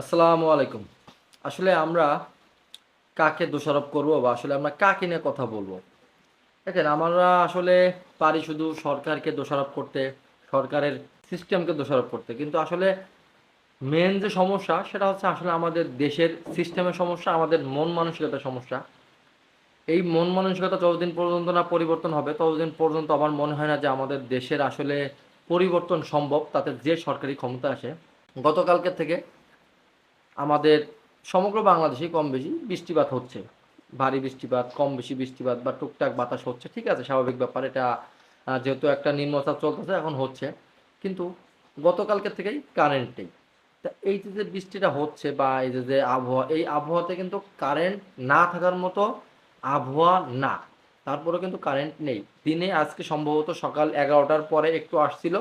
আসসালামু আলাইকুম। আসলে আমরা কাকে দোষারোপ করব বা আসলে আমরা কাকে নিয়ে কথা বলব? দেখেন, আমরা আসলে পারি শুধু সরকারকে দোষারোপ করতে, সরকারের সিস্টেমকে দোষারোপ করতে। কিন্তু আসলে মেন যে সমস্যা, সেটা হচ্ছে আসলে আমাদের দেশের সিস্টেমের সমস্যা, আমাদের মন মানসিকতার সমস্যা। এই মন মানসিকতা যতদিন পর্যন্ত না পরিবর্তন হবে, ততদিন পর্যন্ত আমার মনে হয় না যে আমাদের দেশের আসলে পরিবর্তন সম্ভব, তাতে যে সরকারি ক্ষমতা আসে। গতকালকে থেকে আমাদের সমগ্র বাংলাদেশে কম বেশি বৃষ্টিপাত হচ্ছে। ভারী বৃষ্টিপাত, কম বেশি বৃষ্টিপাত বা টুকটাক বাতাস হচ্ছে, ঠিক আছে, স্বাভাবিক ব্যাপার। এটা যেহেতু একটা নিম্নচাপ চলতেছে, এখন হচ্ছে। কিন্তু গতকালকে থেকেই কারেন্ট নেই তা এই যে যে বৃষ্টিটা হচ্ছে বা এই যে যে আবহাওয়া, এই আবহাওয়াতে কিন্তু কারেন্ট না থাকার মতো আবহাওয়া না। তারপরে কিন্তু কারেন্ট নেই। দিনে আজকে সম্ভবত সকাল এগারোটার পরে একটু আসছিল।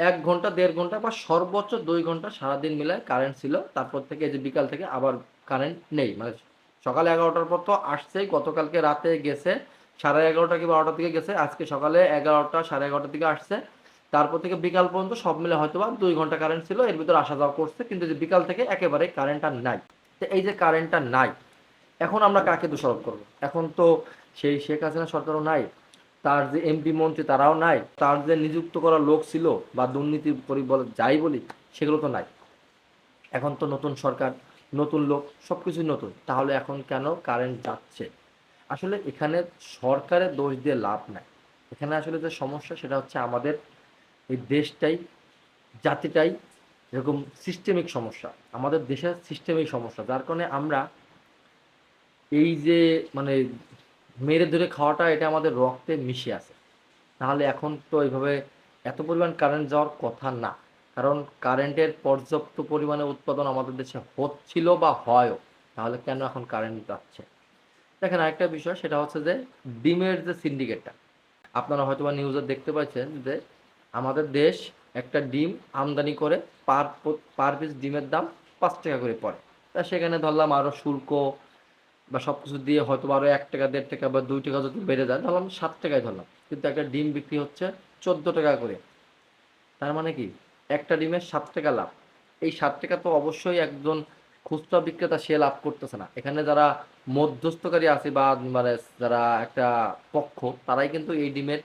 এক ঘণ্টা, দেড় ঘণ্টা বা সর্বোচ্চ দুই ঘণ্টা সারাদিন মিলায় কারেন্ট ছিল। তারপর থেকে এই যে বিকাল থেকে আবার কারেন্ট নেই। মানে সকালে এগারোটার পর তো আসছেই। গতকালকে রাতে গেছে, সাড়ে এগারোটা কি বারোটার দিকে গেছে। আজকে সকালে এগারোটা, সাড়ে এগারোটার দিকে আসছে। তারপর থেকে বিকাল পর্যন্ত সব মিলে হয়তো বা দুই ঘণ্টা কারেন্ট ছিল। এর ভিতরে আসা যাওয়া করছে। কিন্তু যে বিকাল থেকে একেবারে কারেন্ট আর নাই। তো এই যে কারেন্টটা নাই, এখন আমরা কাকে দোষারোপ করব? এখন তো সেই শেখ হাসিনা সরকারও নাই। তার যে এমপি মন্ত্রী তারাও নাই, তার যে নিযুক্ত করা লোক ছিল বা দুর্নীতি করি বলে যাই বলি, সেগুলো তো নাই। এখন তো নতুন সরকার, নতুন লোক সব কিছুই নতুন। তাহলে এখন কেন কারেন্ট যাচ্ছে? আসলে এখানে সরকারের দোষ দিয়ে লাভ নাই। এখানে আসলে যে সমস্যা, সেটা হচ্ছে আমাদের এই দেশটাই, জাতিটাই এরকম সিস্টেমিক সমস্যা। আমাদের দেশের সিস্টেমিক সমস্যা। যার কারণে আমরা এই যে মানে মেরে ধরে খাওয়াটা এটা আমাদের রক্তে মিশে আছে। তাহলে এখন তো এইভাবে এত পরিমাণ কারেন্ট যাওয়ার কথা না। কারণ কারেন্টের পর্যাপ্ত পরিমাণে উৎপাদন আমাদের দেশে হচ্ছিল বা হয়ও। তাহলে কেন এখন কারেন্ট যাচ্ছে দেখেন আরেকটা বিষয়, সেটা হচ্ছে যে ডিমের যে সিন্ডিকেটটা আপনারা হয়তো বা নিউজে দেখতে পাচ্ছেন যে আমাদের দেশ একটা ডিম আমদানি করে পার পার পিস ডিমের দাম পাঁচ টাকা করে পড়ে। তা সেখানে ধরলাম আরও শুল্ক বা সব কিছু দিয়ে হয়তো আরও এক টাকা, দেড় টাকা বা দুই টাকা যদি বেড়ে যায় ধরলাম সাত টাকায় ধরলাম। কিন্তু একটা ডিম বিক্রি হচ্ছে চোদ্দ টাকা করে। তার মানে কি? একটা ডিমের সাত টাকা লাভ। এই সাত টাকা তো অবশ্যই একজন খুচরা বিক্রেতা সে লাভ করতেছে না। এখানে যারা মধ্যস্থকারী আছে বা মানে যারা একটা পক্ষ, তারাই কিন্তু এই ডিমের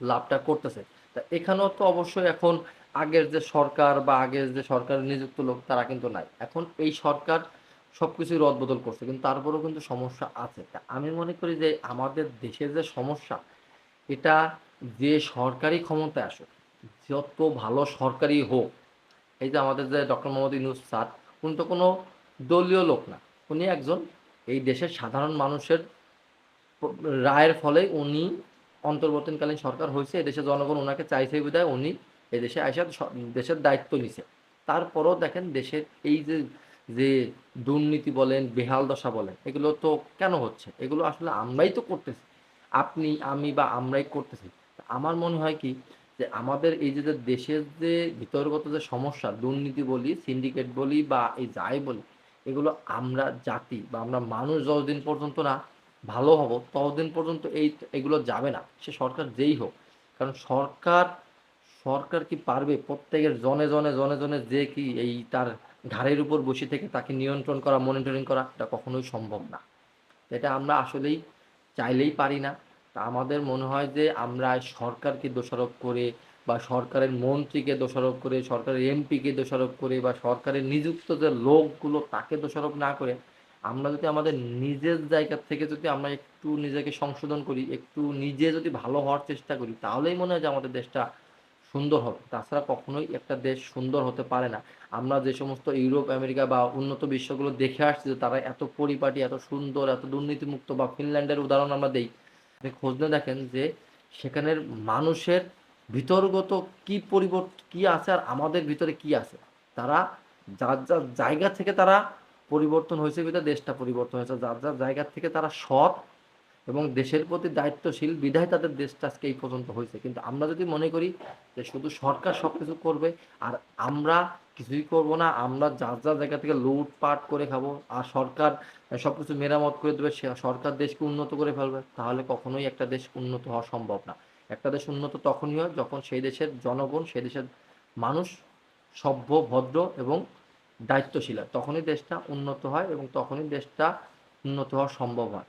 লাভটা করতেছে। তা এখানেও তো অবশ্যই এখন আগের যে সরকার বা আগের যে সরকারের নিযুক্ত লোক, তারা কিন্তু নাই। এখন এই সরকার সবকিছুই রদবদল করছে, কিন্তু তারপরেও কিন্তু সমস্যা আছে। আমি মনে করি যে আমাদের দেশের যে সমস্যা, এটা যে সরকারি ক্ষমতায় আসুক, যত ভালো সরকারি হোক, এই যে আমাদের যে ডক্টর মোহাম্মদ ইউনুস স্যার, উনি তো কোনো দলীয় লোক না, উনি একজন এই দেশের সাধারণ মানুষের রায়ের ফলে উনি অন্তর্বর্তীকালীন সরকার হয়েছে এদেশের জনগণ ওনাকে চাইছে বিধায় উনি এদেশে আইসা দেশের দায়িত্ব নিছে। তারপরও দেখেন দেশের এই যে যে দুর্নীতি বলেন, বেহাল দশা বলেন, এগুলো তো কেন হচ্ছে? এগুলো আসলে আমরাই তো করতেছি। আপনি, আমি বা আমরাই করতেছি। আমার মনে হয় কি যে আমাদের এই যে দেশের যে ভিতরগত যে সমস্যা, দুর্নীতি বলি সিন্ডিকেট বলি বা এই যাই বলি, এগুলো আমরা জাতি বা আমরা মানুষ যতদিন পর্যন্ত না ভালো হব, ততদিন পর্যন্ত এই, এগুলো যাবে না। সে সরকার যেই হোক, কারণ সরকার সরকার কি পারবে? প্রত্যেকের জনে জনে জনে জনে যে কি এই তার ঘাড়ের উপর বসে থেকে তাকে নিয়ন্ত্রণ করা মনিটরিং করা, এটা কখনোই সম্ভব না। এটা আমরা আসলেই চাইলেই পারি না। তা আমাদের মনে হয় যে আমরা সরকারকে দোষারোপ করে বা সরকারের মন্ত্রীকে দোষারোপ করে, সরকারের এমপিকে দোষারোপ করে বা সরকারের নিযুক্ত যে লোকগুলো তাকে দোষারোপ না করে, আমরা যদি আমাদের নিজের জায়গা থেকে যদি আমরা একটু নিজেকে সংশোধন করি, একটু নিজে যদি ভালো হওয়ার চেষ্টা করি, তাহলেই মনে হয় যে আমাদের দেশটা সুন্দর হবে। তাছাড়া কখনোই একটা দেশ সুন্দর হতে পারে না। আমরা যে সমস্ত ইউরোপ, আমেরিকা বা উন্নত বিশ্বগুলো দেখে আসছি যে তারা এত পরিপাটি, এত সুন্দর, এত দুর্নীতিমুক্ত বা ফিনল্যান্ডের উদাহরণ আমরা দেই। আপনি খোঁজ নিয়ে দেখেন যে সেখানের মানুষের ভিতরগত কি পরিবর্তন কি আছে আর আমাদের ভিতরে কি আছে? তারা যার যার জায়গা থেকে তারা পরিবর্তন হয়েছে, বিধায় দেশটা পরিবর্তন হয়েছে। যার যার জায়গা থেকে তারা সৎ এবং দেশের প্রতি দায়িত্বশীল বিধায় তাদের দেশটা আজকে এই পর্যন্ত হয়েছে। কিন্তু আমরা যদি মনে করি যে শুধু সরকার সব কিছু করবে, আর আমরা কিছুই করব না, আমরা যার যার জায়গা থেকে লুটপাট করে খাব, আর সরকার সব কিছু মেরামত করে দেবে সরকার দেশকে উন্নত করে ফেলবে, তাহলে কখনোই একটা দেশ উন্নত হওয়া সম্ভব না। একটা দেশ উন্নত তখনই হয় যখন সেই দেশের জনগণ, সেই দেশের মানুষ সভ্য, ভদ্র এবং দায়িত্বশীল তখনই দেশটা উন্নত হয় এবং তখনই দেশটা উন্নত হওয়া সম্ভব হয়।